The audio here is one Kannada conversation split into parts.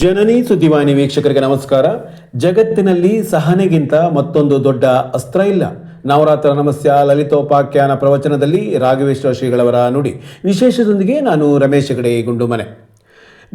ಜನನಿ ಸುದ್ದಿವಾಹಿನಿ ವೀಕ್ಷಕರಿಗೆ ನಮಸ್ಕಾರ. ಜಗತ್ತಿನಲ್ಲಿ ಸಹನೆಗಿಂತ ಮತ್ತೊಂದು ದೊಡ್ಡ ಅಸ್ತ್ರ ಇಲ್ಲ. ನವರಾತ್ರ ನಮಸ್ಯ ಲಲಿತೋಪಾಖ್ಯಾನ ಪ್ರವಚನದಲ್ಲಿ ರಾಘವೇಶ್ವರ ಶ್ರೀಗಳವರ ನುಡಿ. ವಿಶೇಷದೊಂದಿಗೆ ನಾನು ರಮೇಶ್ ಹೆಗಡೆ ಗುಂಡುಮನೆ.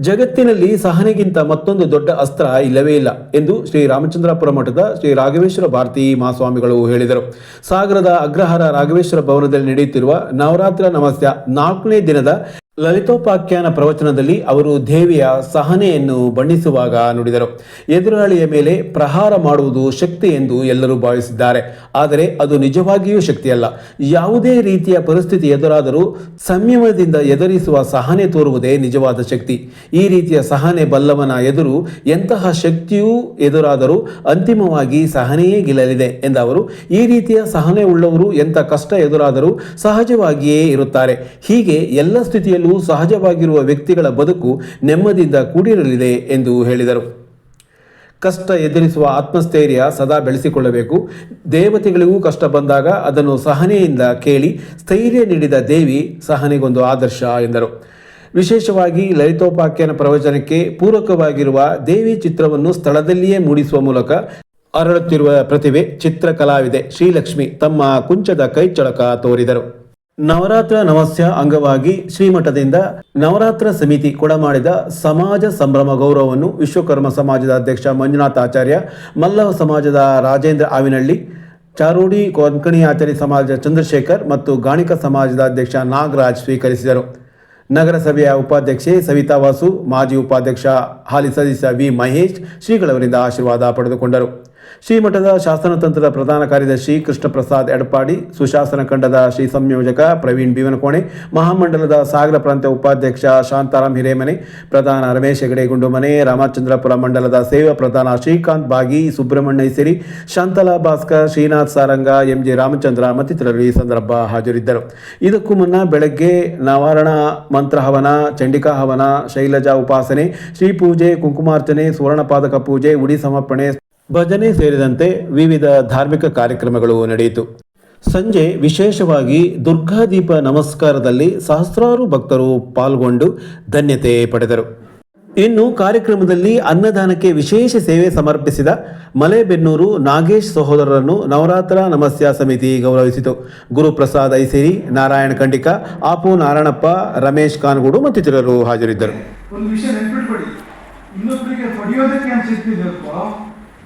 ಜಗತ್ತಿನಲ್ಲಿ ಸಹನೆಗಿಂತ ಮತ್ತೊಂದು ದೊಡ್ಡ ಅಸ್ತ್ರ ಇಲ್ಲವೇ ಇಲ್ಲ ಎಂದು ಶ್ರೀ ರಾಮಚಂದ್ರಾಪುರ ಮಠದ ಶ್ರೀ ರಾಘವೇಶ್ವರ ಭಾರತಿ ಮಹಾಸ್ವಾಮಿಗಳು ಹೇಳಿದರು. ಸಾಗರದ ಅಗ್ರಹಾರ ರಾಘವೇಶ್ವರ ಭವನದಲ್ಲಿ ನಡೆಯುತ್ತಿರುವ ನವರಾತ್ರ ನಮಸ್ಯ ನಾಲ್ಕನೇ ದಿನದ ಲಲಿತೋಪಾಖ್ಯಾನ ಪ್ರವಚನದಲ್ಲಿ ಅವರು ದೇವಿಯ ಸಹನೆಯನ್ನು ಬಣ್ಣಿಸುವಾಗ ನುಡಿದರು. ಎದುರಾಳಿಯ ಮೇಲೆ ಪ್ರಹಾರ ಮಾಡುವುದು ಶಕ್ತಿ ಎಂದು ಎಲ್ಲರೂ ಭಾವಿಸಿದ್ದಾರೆ. ಆದರೆ ಅದು ನಿಜವಾಗಿಯೂ ಶಕ್ತಿಯಲ್ಲ. ಯಾವುದೇ ರೀತಿಯ ಪರಿಸ್ಥಿತಿ ಎದುರಾದರೂ ಸಂಯಮದಿಂದ ಎದುರಿಸುವ ಸಹನೆ ತೋರುವುದೇ ನಿಜವಾದ ಶಕ್ತಿ. ಈ ರೀತಿಯ ಸಹನೆ ಬಲ್ಲವನ ಎದುರು ಎಂತಹ ಶಕ್ತಿಯೂ ಎದುರಾದರೂ ಅಂತಿಮವಾಗಿ ಸಹನೆಯೇ ಗೆಲ್ಲಲಿದೆ ಎಂದ ಅವರು. ಈ ರೀತಿಯ ಸಹನೆ ಉಳ್ಳವರು ಎಂಥ ಕಷ್ಟ ಎದುರಾದರೂ ಸಹಜವಾಗಿಯೇ ಇರುತ್ತಾರೆ. ಹೀಗೆ ಎಲ್ಲ ಸ್ಥಿತಿಯಲ್ಲೂ ಸಹಜವಾಗಿರುವ ವ್ಯಕ್ತಿಗಳ ಬದುಕು ನೆಮ್ಮದಿಯಿಂದ ಕೂಡಿರಲಿದೆ ಎಂದು ಹೇಳಿದರು. ಕಷ್ಟ ಎದುರಿಸುವ ಆತ್ಮಸ್ಥೈರ್ಯ ಸದಾ ಬೆಳೆಸಿಕೊಳ್ಳಬೇಕು. ದೇವತೆಗಳಿಗೂ ಕಷ್ಟ ಬಂದಾಗ ಅದನ್ನು ಸಹನೆಯಿಂದ ಕೇಳಿ ಸ್ಥೈರ್ಯ ನೀಡಿದ ದೇವಿ ಸಹನೆಗೊಂದು ಆದರ್ಶ ಎಂದರು. ವಿಶೇಷವಾಗಿ ಲಲಿತೋಪಾಖ್ಯಾನ ಪ್ರವಚನಕ್ಕೆ ಪೂರಕವಾಗಿರುವ ದೇವಿ ಚಿತ್ರವನ್ನು ಸ್ಥಳದಲ್ಲಿಯೇ ಮೂಡಿಸುವ ಮೂಲಕ ಅರಳುತ್ತಿರುವ ಪ್ರತಿಭೆ ಚಿತ್ರಕಲಾವಿದೆ ಶ್ರೀಲಕ್ಷ್ಮಿ ತಮ್ಮ ಕುಂಚದ ಕೈಚಳಕ ತೋರಿದರು. ನವರಾತ್ರ ನಮಸ್ಯ ಅಂಗವಾಗಿ ಶ್ರೀಮಠದಿಂದ ನವರಾತ್ರ ಸಮಿತಿ ಕೊಡಮಾಡಿದ ಸಮಾಜ ಸಂಭ್ರಮ ಗೌರವವನ್ನು ವಿಶ್ವಕರ್ಮ ಸಮಾಜದ ಅಧ್ಯಕ್ಷ ಮಂಜುನಾಥ ಆಚಾರ್ಯ, ಮಲ್ಲವ ಸಮಾಜದ ರಾಜೇಂದ್ರ ಆವಿನಳ್ಳಿ ಚಾರೋಡಿ ಕೊಂಕಣಿ ಆಚಾರ್ಯ ಸಮಾಜದ ಚಂದ್ರಶೇಖರ್ ಮತ್ತು ಗಾಣಿಕ ಸಮಾಜದ ಅಧ್ಯಕ್ಷ ನಾಗರಾಜ್ ಸ್ವೀಕರಿಸಿದರು. ನಗರಸಭೆಯ ಉಪಾಧ್ಯಕ್ಷೆ ಸವಿತಾ ವಾಸು, ಮಾಜಿ ಉಪಾಧ್ಯಕ್ಷ ಹಾಲಿ ಸದಸ್ಯ ವಿ ಮಹೇಶ್ ಶ್ರೀಗಳವರಿಂದ ಆಶೀರ್ವಾದ ಪಡೆದುಕೊಂಡರು. ಶ್ರೀಮಠದ ಶಾಸನತಂತ್ರದ ಪ್ರಧಾನ ಕಾರ್ಯದರ್ಶಿ ಕೃಷ್ಣ ಪ್ರಸಾದ್ ಎಡಪಾಡಿ, ಸುಶಾಸನ ಖಂಡದ ಶ್ರೀ ಸಂಯೋಜಕ ಪ್ರವೀಣ್ ಬೀವನಕೋಣೆ ಮಹಾಮಂಡಲದ ಸಾಗರ ಪ್ರಾಂತ್ಯ ಉಪಾಧ್ಯಕ್ಷ ಶಾಂತಾರಾಮ್ ಹಿರೇಮನೆ, ಪ್ರಧಾನ ರಮೇಶ್ ಹೆಗಡೆ ಗುಂಡುಮನೆ ರಾಮಚಂದ್ರಪುರ ಮಂಡಲದ ಸೇವಾ ಪ್ರಧಾನ ಶ್ರೀಕಾಂತ್ ಬಾಗಿ, ಸುಬ್ರಹ್ಮಣ್ಯ ಸಿರಿ ಶಾಂತಲಾ ಭಾಸ್ಕರ್, ಶ್ರೀನಾಥ್ ಸಾರಂಗ, ಎಂಜೆ ರಾಮಚಂದ್ರ ಮತ್ತಿತರರು ಈ ಸಂದರ್ಭ ಹಾಜರಿದ್ದರು. ಇದಕ್ಕೂ ಮುನ್ನ ಬೆಳಗ್ಗೆ ನವಾರಣ ಮಂತ್ರ ಹವನ, ಚಂಡಿಕಾ ಹವನ, ಶೈಲಜಾ ಉಪಾಸನೆ, ಶ್ರೀ ಪೂಜೆ, ಕುಂಕುಮಾರ್ಚನೆ, ಸುವರ್ಣಪಾದಕ ಪೂಜೆ, ಉಡಿ ಸಮರ್ಪಣೆ ಭಜನೆ ಸೇರಿದಂತೆ ವಿವಿಧ ಧಾರ್ಮಿಕ ಕಾರ್ಯಕ್ರಮಗಳು ನಡೆಯಿತು. ಸಂಜೆ ವಿಶೇಷವಾಗಿ ದುರ್ಗಾದೀಪ ನಮಸ್ಕಾರದಲ್ಲಿ ಸಹಸ್ರಾರು ಭಕ್ತರು ಪಾಲ್ಗೊಂಡು ಧನ್ಯತೆ ಪಡೆದರು. ಇನ್ನು ಕಾರ್ಯಕ್ರಮದಲ್ಲಿ ಅನ್ನದಾನಕ್ಕೆ ವಿಶೇಷ ಸೇವೆ ಸಮರ್ಪಿಸಿದ ಮಲೆಬೆನ್ನೂರು ನಾಗೇಶ್ ಸಹೋದರರನ್ನು ನವರಾತ್ರ ನಮಸ್ಯ ಸಮಿತಿ ಗೌರವಿಸಿತು. ಗುರುಪ್ರಸಾದ್ ಐಸಿರಿ, ನಾರಾಯಣ ಖಂಡಿಕ, ಆಪು ನಾರಾಯಣಪ್ಪ, ರಮೇಶ್ ಕಾನ್ಗೂಡು ಮತ್ತಿತರರು ಹಾಜರಿದ್ದರು.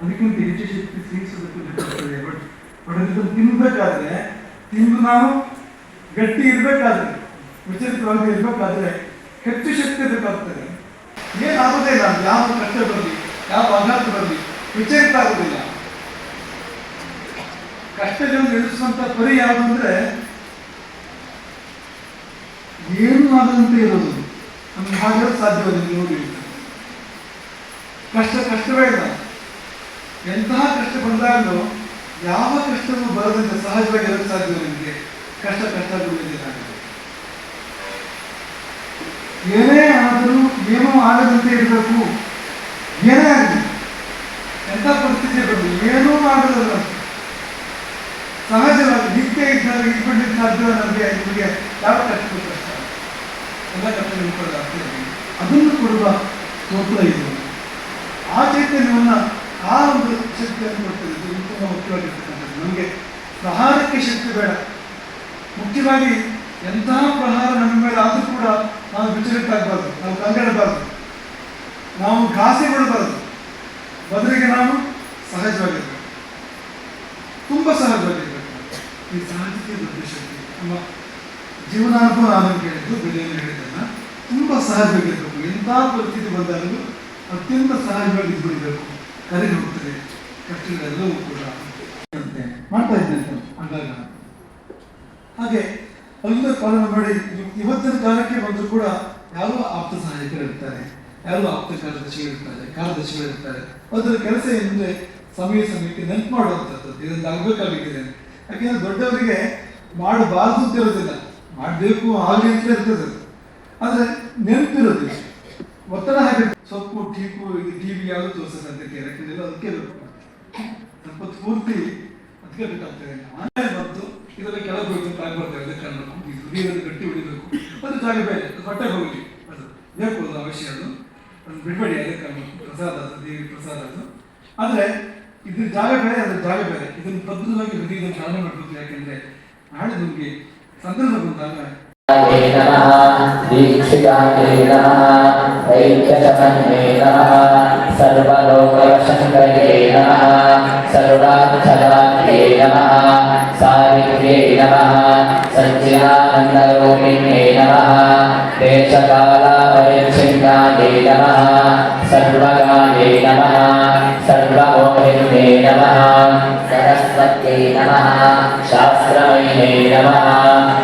ಅದಕ್ಕಿಂತ ಹೆಚ್ಚು ಶಕ್ತಿ ಸೇರಿಸೋದಕ್ಕೆ ಬೇಕಾಗ್ತದೆ ಬಟ್ ಬಟ್ ಅದನ್ನು ತಿನ್ಬೇಕಾದ್ರೆ, ತಿಂದು ನಾವು ಗಟ್ಟಿ ಇರ್ಬೇಕಾದ್ರೆ ವಿಚಲಿತವಾಗಿ ಇರ್ಬೇಕಾದ್ರೆ ಹೆಚ್ಚು ಶಕ್ತಿ ಬೇಕಾಗ್ತದೆ. ಏನಾಗೋದೇ ಇಲ್ಲ, ಯಾವ ಕಷ್ಟ ಬರಲಿ ಯಾವ ಆಘಾತ ಬರಲಿ ವಿಚಲಿತ ಆಗೋದಿಲ್ಲ. ಕಷ್ಟಗಳನ್ನು ಎದುರಿಸುವಂತ ಪರಿ ಯಾವುದು ಅಂದ್ರೆ, ಏನು ಆಗದಂತೆ ಇರೋದು. ನಮ್ಗೆ ಹಾಗೆ ಸಾಧ್ಯವಿಲ್ಲ ನೀವು ನೋಡಿ. ಕಷ್ಟ, ಕಷ್ಟವೇ ಇಲ್ಲ. ಎಂತಹ ಕಷ್ಟ ಬಂದಾಗಲೂ ಯಾವ ಕಷ್ಟವೂ ಬರದಂತೆ ಸಹಜವಾಗಿ ಇರಕ್ಕೆ ಸಾಧ್ಯ ನಿಮಗೆ. ಕಷ್ಟ ಕಷ್ಟ ಆಗುತ್ತೆ ಏನೇ ಆದರೂ ಏನೂ ಆಗದಂತೆ ಇರಬೇಕು. ಏನೇ ಆಗಲಿ. ಎಂಥ ಪರಿಸ್ಥಿತಿ ಇರಬೇಕು ಏನೂ ಆಗದಲ್ಲ. ಸಹಜವಾಗಿ ನಿತ್ಯ ಇದ್ದಾಗ ಇಟ್ಬಿಡ್ಲಿಕ್ಕೆ ಸಾಧ್ಯ ನಮಗೆ. ನಿಮಗೆ ಯಾವ ಕಷ್ಟ ಕಷ್ಟ ಎಲ್ಲ ಕಷ್ಟ ನಿಂತ್ಕೊಳ್ಳೋದು ಅದನ್ನು ಕೊಡುವ ಸ್ವಪ್ನ ಇದು. ಆ ಚೈತನ್ಯವನ್ನ ಆ ಒಂದು ಶಕ್ತಿಯನ್ನು ಕೊಡ್ತದೆ ತುಂಬ ಮುಖ್ಯವಾಗಿರ್ತಕ್ಕಂಥದ್ದು ನಮಗೆ ಪ್ರಹಾರಕ್ಕೆ ಶಕ್ತಿ ಬೇಡ. ಮುಖ್ಯವಾಗಿ ಎಂತಹ ಪ್ರಹಾರ ನಮ್ಮ ಮೇಲೆ ಆದರೂ ಕೂಡ ನಾವು ವಿಚಲಿತ ಆಗಬಾರ್ದು ನಾವು ಕಂಗಡಬಾರ್ದು. ನಾವು ಘಾಸಿಗೊಳ್ಳಬಾರ್ದು ಬದಲಿಗೆ ನಾವು ಸಹಜವಾಗಿರ್ಬೇಕು. ತುಂಬ ಸಹಜವಾಗಿರ್ಬೇಕು. ಈ ಸಹಜತೆ ದೊಡ್ಡ ಶಕ್ತಿ ನಮ್ಮ ಜೀವನಾನುಭವ ನಾನು ಕೇಳಿದ್ದು ಬೆಳೆಯನ್ನು ಹೇಳಿದ್ದನ್ನ ತುಂಬ ಸಹಜವಾಗಿರ್ಬೇಕು. ಎಂಥ ಪರಿಸ್ಥಿತಿ ಬಂದಾಗಲೂ ಅತ್ಯಂತ ಸಹಜವಾಗಿ ಇದ್ಬಿಡಬೇಕು. ಕರೆಗೆ ಹೋಗ್ತದೆ ಕಷ್ಟಗಳೆಲ್ಲವೂ ಕೂಡ ಮಾಡ್ತಾ ಇದ್ದೇನೆ ಅಂದಾಗ. ಹಾಗೆ ಅಲ್ಲಿಂದ ಪಾಲನೆ ಮಾಡಿ ಇವ್- ಇವತ್ತಿನ ಕಾಲಕ್ಕೆ ಬಂದರೂ ಕೂಡ ಯಾರು ಆಪ್ತ ಸಹಾಯಕರಿರ್ತಾರೆ ಯಾರು ಆಪ್ತ ಕಾರ್ಯದರ್ಶಿಗಳಿರ್ತಾರೆ ಕಾರ್ಯದರ್ಶಿಗಳಿರ್ತಾರೆ ಅದರ ಕೆಲಸ ಏನಂದ್ರೆ ಸಮಯ ಸಮಯಕ್ಕೆ ನೆನಪು ಮಾಡುವಂಥದ್ದು. ಇದರಿಂದ ಆಗಬೇಕಾಗಿದೆ ಯಾಕೆಂದ್ರೆ ದೊಡ್ಡವರಿಗೆ ಮಾಡಬಾರ್ದು ಅಂತ ಇರೋದಿಲ್ಲ. ಮಾಡಬೇಕು ಆಗಲಿ ಅಂತ ಇರ್ತದೆ. ಆದರೆ ನೆನಪಿರೋದಿಲ್ಲ. ಒತ್ತಡ ಹಾಕಿ ಸೊಪ್ಪು ಟೀಪು ಇದು ಟಿವಿ ಯಾವುದು ತೋರಿಸದಂತೆ ಯಾಕೆಂದ್ರೆ ಅದಕ್ಕೆ ಸ್ವಲ್ಪ ಪೂರ್ತಿ ಅದಕ್ಕೆ ಬೇಕಾಗ್ತದೆ ಬಂತು ಇದೆಲ್ಲ ಕೆಳಗೆ ಹೋಗಿ ತಾಯಿ ಬರ್ತೇವೆ, ಅದಕ್ಕೆ ಕಣ್ಣು ಗಟ್ಟಿ ಹೊಡಿಬೇಕು. ಅದು ಜಾಗ ಬೇರೆ, ಅದು ಹೊಟ್ಟೆ ಹೋಗಲಿ. ಅದು ಬೇಕು ಅವಶ್ಯ ಅದು. ಅದು ಬಿಡಬೇಡಿ, ಅದಕ್ಕೆ ಪ್ರಸಾದ ಅದು, ದೇವಿ ಪ್ರಸಾದ ಅದು. ಆದರೆ ಇದ್ರ ಜಾಗ ಬೇರೆ, ಅದ್ರ ಜಾಗ ಬೇರೆ. ಇದನ್ನು ಭದ್ರವಾಗಿ ಹೃದಯದ ಚಾಲನೆ ಮಾಡಬೇಕು ಯಾಕೆಂದ್ರೆ ನಾಳೆ ನಿಮಗೆ ಸಂದರ್ಭ ಬಂದಾಗ े नमः दीक्षिताय नमः ऐक्यशमन्ये नमः सर्वलोकवशङ्करे नमः सर्वार्थदात्रे नमः सारित्र्ये नमः सच्चिदानन्दरूपिणे नमः देशकालापरिच्छिन्नाय नमः सर्वगाये नमः सर्वमोहिन्ये नमः सरस्वत्यै नमः शास्त्रमये नमः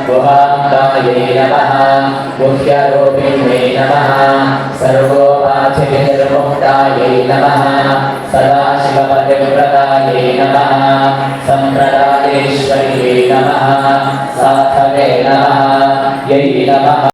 गुहान्ताये नमः गुह्यरूपिणे नमः सर्वोपाधिनिर्मुक्तायै नमः सदाशिवपतिव्रतायै नमः सम्प्रदायेश्वर्यै नमः साधवे नमः यै नमः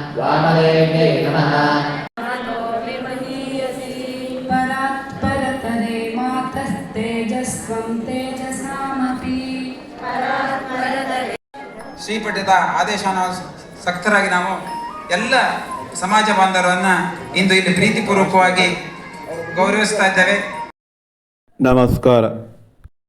ವಾಮದೇವೇ ನಮಃ. ಆದೇಶವನ್ನು ಸಕ್ತರಾಗಿ ನಾವು ಎಲ್ಲ ಸಮಾಜ ಬಾಂಧವರನ್ನ ಇಂದು ಇಲ್ಲಿ ಪ್ರೀತಿಪೂರ್ವಕವಾಗಿ ಗೌರವಿಸ್ತಾ ಇದ್ದೇವೆ. ನಮಸ್ಕಾರ.